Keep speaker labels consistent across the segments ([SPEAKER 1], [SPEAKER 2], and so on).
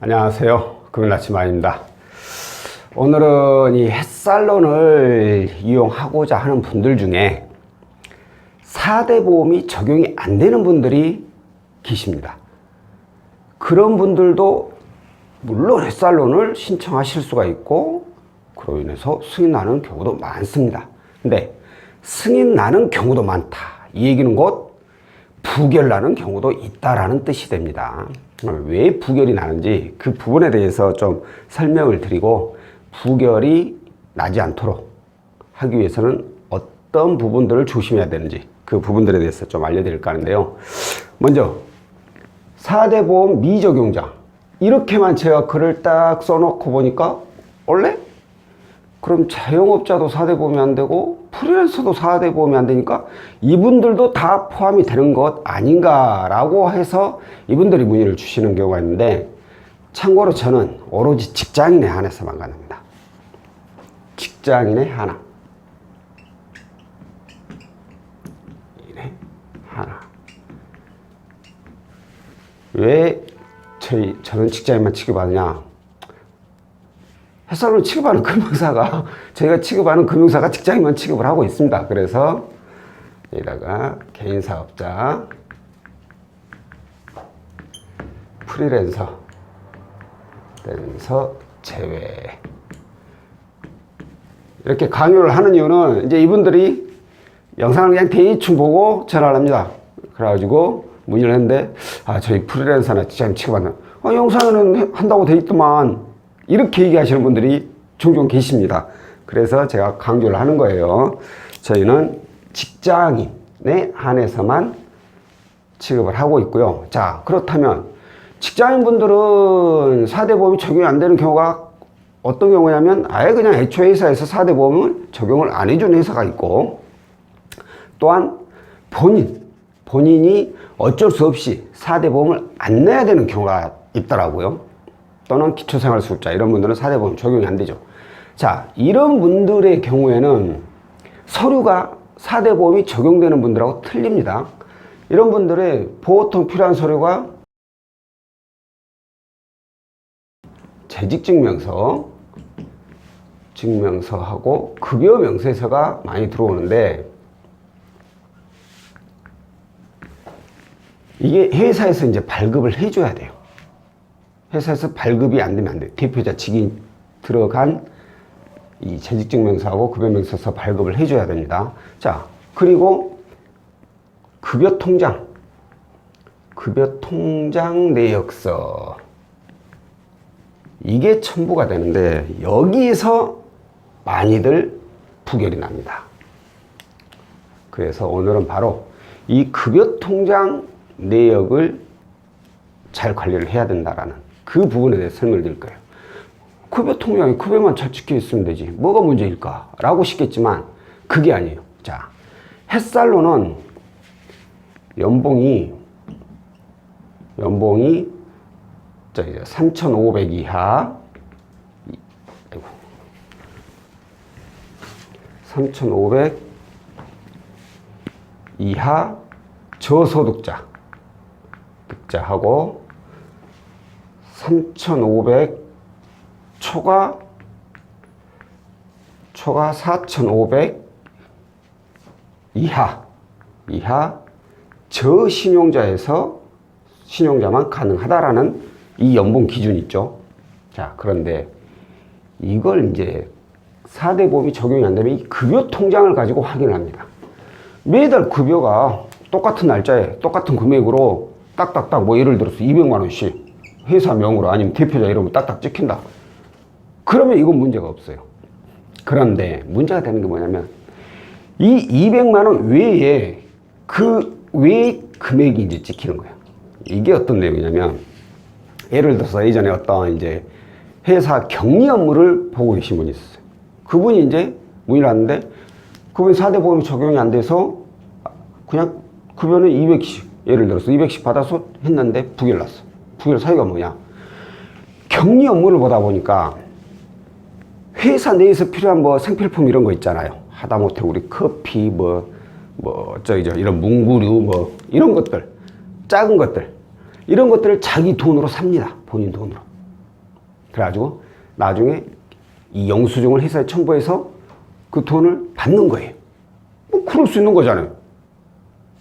[SPEAKER 1] 안녕하세요. 금요일 아침 아입니다. 오늘은 이 햇살론을 이용하고자 하는 분들 중에 4대 보험이 적용이 안 되는 분들이 계십니다. 그런 분들도 물론 햇살론을 신청하실 수가 있고 그로 인해서 승인 나는 경우도 많습니다. 근데 승인 나는 경우도 많다. 이 얘기는 곧 부결 나는 경우도 있다라는 뜻이 됩니다. 왜 부결이 나는지 그 부분에 대해서 좀 설명을 드리고 부결이 나지 않도록 하기 위해서는 어떤 부분들을 조심해야 되는지 그 부분들에 대해서 좀 알려드릴까 하는데요. 먼저 4대 보험 미적용자 이렇게만 제가 글을 딱 써놓고 보니까 원래 그럼 자영업자도 4대 보험이 안 되고 프리랜서도 4대 보험이 안 되니까 이분들도 다 포함이 되는 것 아닌가라고 해서 이분들이 문의를 주시는 경우가 있는데 참고로 저는 오로지 직장인에 한해서만 가능합니다. 직장인에 하나. 하나. 왜 저희, 저는 직장인만 취급하느냐? 햇살로 취급하는 금융사가 저희가 취급하는 금융사가 직장인만 취급을 하고 있습니다. 그래서 여기다가 개인 사업자, 프리랜서, 프리랜서 제외 이렇게 강요를 하는 이유는 이제 이분들이 영상을 그냥 대충 보고 전화를 합니다. 그래가지고 문의를 했는데 아 저희 프리랜서나 직장인 취급하는 아, 영상에는 한다고 돼 있더만 이렇게 얘기하시는 분들이 종종 계십니다. 그래서 제가 강조를 하는 거예요. 저희는 직장인에 한해서만 취급을 하고 있고요. 자, 그렇다면 직장인분들은 4대 보험이 적용이 안 되는 경우가 어떤 경우냐면 아예 그냥 애초에 회사에서 4대 보험을 적용을 안 해주는 회사가 있고 또한 본인, 본인이 어쩔 수 없이 4대 보험을 안 내야 되는 경우가 있더라고요. 또는 기초생활수급자 이런 분들은 4대 보험 적용이 안 되죠. 자, 이런 분들의 경우에는 서류가 4대 보험이 적용되는 분들하고 틀립니다. 이런 분들의 보호통 필요한 서류가 재직증명서, 증명서하고 급여 명세서가 많이 들어오는데 이게 회사에서 이제 발급을 해줘야 돼요. 회사에서 발급이 안 되면 안 돼. 대표자 직이 들어간 이 재직증명서하고 급여명세서 발급을 해줘야 됩니다. 자, 그리고 급여 통장, 급여 통장 내역서. 이게 첨부가 되는데 여기에서 많이들 부결이 납니다. 그래서 오늘은 바로 이 급여 통장 내역을 잘 관리를 해야 된다라는 그 부분에 대해서 설명을 드릴 거예요. 급여 통장에 급여만 잘 찍혀 있으면 되지. 뭐가 문제일까? 라고 싶겠지만 그게 아니에요. 자, 햇살로는 연봉이 연봉이 자 이제 3,500 이하 아이고 3,500 이하 저소득자 득자하고 3,500 초과 초과 4,500 이하 이하 저신용자에서 신용자만 가능하다라는 이 연봉 기준이 있죠. 자, 그런데 이걸 이제 4대 보험이 적용이 안 되면 이 급여 통장을 가지고 확인을 합니다. 매달 급여가 똑같은 날짜에 똑같은 금액으로 딱딱딱 뭐 예를 들어서 200만 원씩 회사 명으로 아니면 대표자 이름으로 딱딱 찍힌다. 그러면 이건 문제가 없어요. 그런데 문제가 되는 게 뭐냐면 이 200만 원 외에 그외 금액이 이제 찍히는 거예요. 이게 어떤 내용이냐면 예를 들어서 예전에 어떤 이제 회사 격리 업무를 보고 계신 분이 있었어요. 그분이 이제 문의를 왔는데 그분이 4대 보험이 적용이 안 돼서 그냥 급여는 200씩 예를 들어서 200씩 받아서 했는데 부결 났어. 부결 사유가 뭐냐? 격리 업무를 보다 보니까 회사 내에서 필요한 뭐 생필품 이런 거 있잖아요. 하다못해 우리 커피 뭐, 뭐, 저기, 저, 이런 문구류 뭐, 이런 것들, 작은 것들, 이런 것들을 자기 돈으로 삽니다. 본인 돈으로. 그래가지고 나중에 이 영수증을 회사에 첨부해서 그 돈을 받는 거예요. 뭐 그럴 수 있는 거잖아요.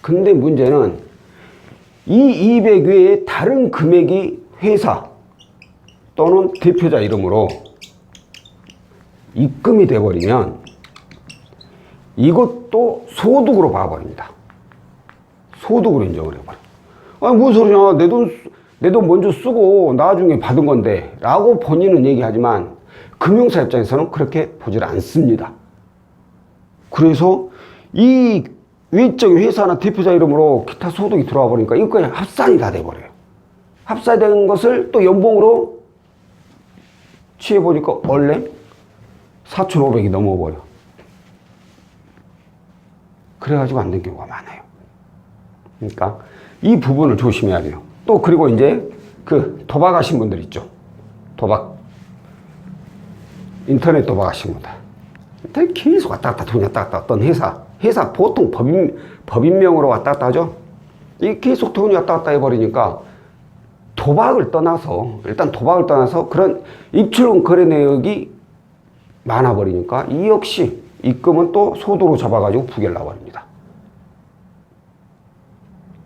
[SPEAKER 1] 근데 문제는 이 200 외에 다른 금액이 회사 또는 대표자 이름으로 입금이 돼버리면 이것도 소득으로 봐버립니다. 소득으로 인정을 해버려. 아니, 무슨 소리냐. 내 돈, 내 돈 먼저 쓰고 나중에 받은 건데. 라고 본인은 얘기하지만 금융사 입장에서는 그렇게 보질 않습니다. 그래서 이 외적인 회사나 대표자 이름으로 기타 소득이 들어와 버리니까 이거 그냥 합산이 다 돼버려요. 합산된 것을 또 연봉으로 취해보니까 원래 4,500이 넘어버려. 그래가지고 안 된 경우가 많아요. 그러니까 이 부분을 조심해야 돼요. 또 그리고 이제 그 도박하신 분들 있죠. 도박. 인터넷 도박하신 분들. 계속 왔다 갔다 돈이 왔다 갔다 어떤 회사. 회사 보통 법인, 법인명으로 왔다 갔다 하죠. 이 계속 돈이 왔다 갔다 해버리니까 도박을 떠나서 일단 도박을 떠나서 그런 입출금 거래 내역이 많아 버리니까 이 역시 입금은 또 소도로 잡아가지고 부결 나버립니다.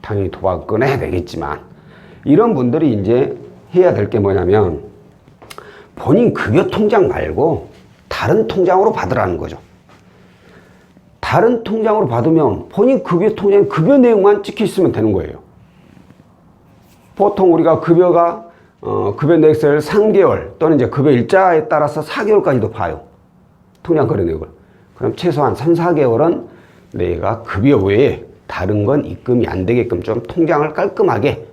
[SPEAKER 1] 당연히 도박 끊어야 되겠지만 이런 분들이 이제 해야 될 게 뭐냐면 본인 급여 통장 말고 다른 통장으로 받으라는 거죠. 다른 통장으로 받으면 본인 급여 통장에 급여 내용만 찍혀 있으면 되는 거예요. 보통 우리가 급여가 어, 급여 내역서를 3개월 또는 이제 급여 일자에 따라서 4개월까지도 봐요. 통장 거래 내역을. 그럼 최소한 3, 4개월은 내가 급여 외에 다른 건 입금이 안 되게끔 좀 통장을 깔끔하게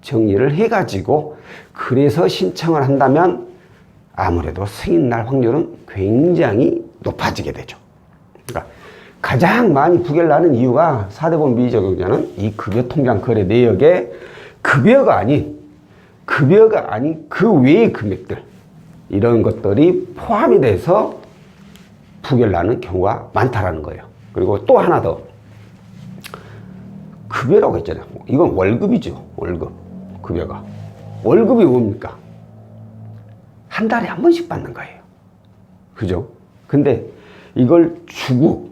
[SPEAKER 1] 정리를 해가지고 그래서 신청을 한다면 아무래도 승인 날 확률은 굉장히 높아지게 되죠. 가장 많이 부결 나는 이유가 4대본 미적용자는 이 급여 통장 거래 내역에 급여가 아닌 급여가 아닌 그 외의 금액들 이런 것들이 포함이 돼서 부결 나는 경우가 많다라는 거예요. 그리고 또 하나 더 급여라고 했잖아요. 이건 월급이죠. 월급 급여가 월급이 뭡니까? 한 달에 한 번씩 받는 거예요. 그죠? 근데 이걸 주고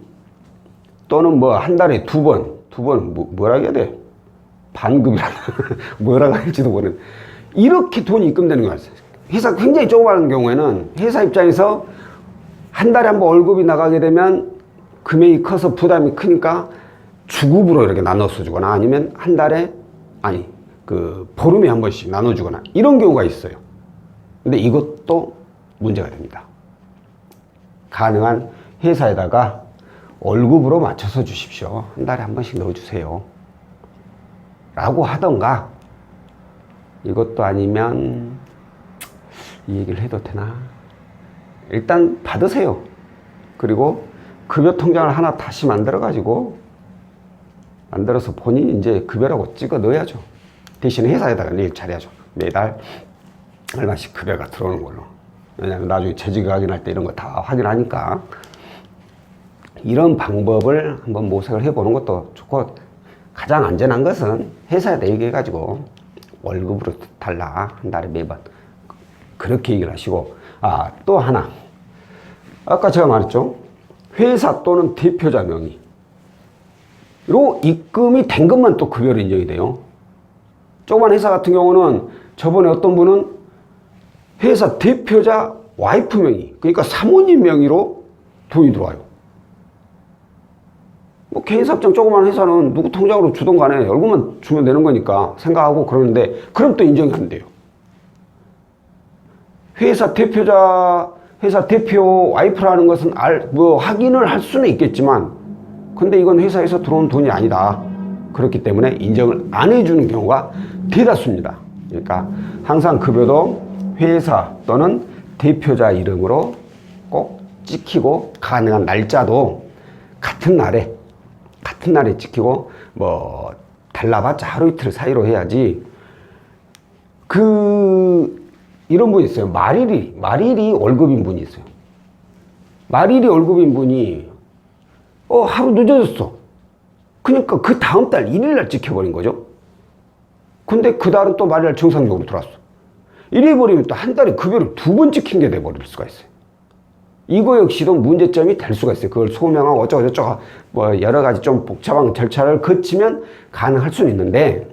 [SPEAKER 1] 또는 뭐 한 달에 두 번, 두 번, 뭐, 뭐라 해야 돼? 반급이라 뭐라고 할지도 모르는 이렇게 돈이 입금되는 거예요. 회사 굉장히 조그마한 경우에는 회사 입장에서 한 달에 한 번 월급이 나가게 되면 금액이 커서 부담이 크니까 주급으로 이렇게 나눠서 주거나 아니면 한 달에 아니 그 보름에 한 번씩 나눠주거나 이런 경우가 있어요. 근데 이것도 문제가 됩니다. 가능한 회사에다가 월급으로 맞춰서 주십시오. 한 달에 한 번씩 넣어주세요. 라고 하던가 이것도 아니면 이 얘기를 해도 되나? 일단 받으세요. 그리고 급여 통장을 하나 다시 만들어 가지고 만들어서 본인이 이제 급여라고 찍어 넣어야죠. 대신 회사에다가 일 잘해야죠. 매달 얼마씩 급여가 들어오는 걸로. 왜냐하면 나중에 재직 확인할 때 이런 거 다 확인하니까 이런 방법을 한번 모색을 해보는 것도 좋고 가장 안전한 것은 회사에다 얘기해가지고 월급으로 달라 한 달에 매번 그렇게 얘기를 하시고 아 또 하나. 아까 제가 말했죠? 회사 또는 대표자 명의. 로 입금이 된 것만 또 급여로 인정이 돼요. 조그만 회사 같은 경우는 저번에 어떤 분은 회사 대표자 와이프 명의 그러니까 사모님 명의로 돈이 들어와요 뭐 개인사업장 조그만 회사는 누구 통장으로 주던 간에 얼굴만 주면 되는 거니까 생각하고 그러는데 그럼 또 인정이 안 돼요. 회사 대표자, 회사 대표 와이프라는 것은 알, 뭐 확인을 할 수는 있겠지만 근데 이건 회사에서 들어온 돈이 아니다. 그렇기 때문에 인정을 안 해주는 경우가 대다수입니다. 그러니까 항상 급여도 회사 또는 대표자 이름으로 꼭 찍히고 가능한 날짜도 같은 날에 같은 날에 찍히고 뭐 달라봤자 하루 이틀 사이로 해야지. 그 이런 분이 있어요. 말일이 말일이 월급인 분이 있어요. 말일이 월급인 분이 어 하루 늦어졌어. 그러니까 그 다음 달 일일 날 찍혀버린 거죠. 근데 그 달은 또 말일 정상적으로 들어왔어. 이래 버리면 또 한 달에 급여를 두 번 찍힌 게 돼버릴 수가 있어요. 이거 역시도 문제점이 될 수가 있어요. 그걸 소명하고 어쩌고저쩌고 뭐 여러 가지 좀 복잡한 절차를 거치면 가능할 수는 있는데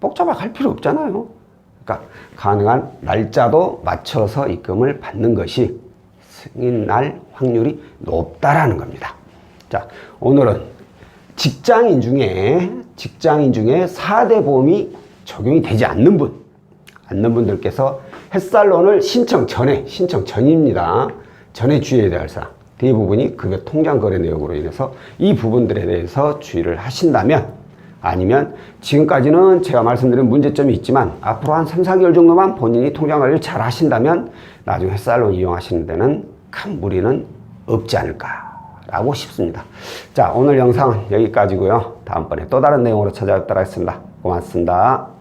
[SPEAKER 1] 복잡하게 할 필요 없잖아요. 그러니까 가능한 날짜도 맞춰서 입금을 받는 것이 승인 날 확률이 높다라는 겁니다. 자, 오늘은 직장인 중에 직장인 중에 4대 보험이 적용이 되지 않는 분, 않는 분들께서 햇살론을 신청 전에 신청 전입니다. 전에 주의해야 될 사항 대부분이 급여 통장 거래 내역으로 인해서 이 부분들에 대해서 주의를 하신다면 아니면 지금까지는 제가 말씀드린 문제점이 있지만 앞으로 한 3, 4개월 정도만 본인이 통장 관리를 잘 하신다면 나중에 햇살론 이용하시는 데는 큰 무리는 없지 않을까라고 싶습니다. 자, 오늘 영상은 여기까지고요. 다음번에 또 다른 내용으로 찾아뵙도록 하겠습니다. 고맙습니다.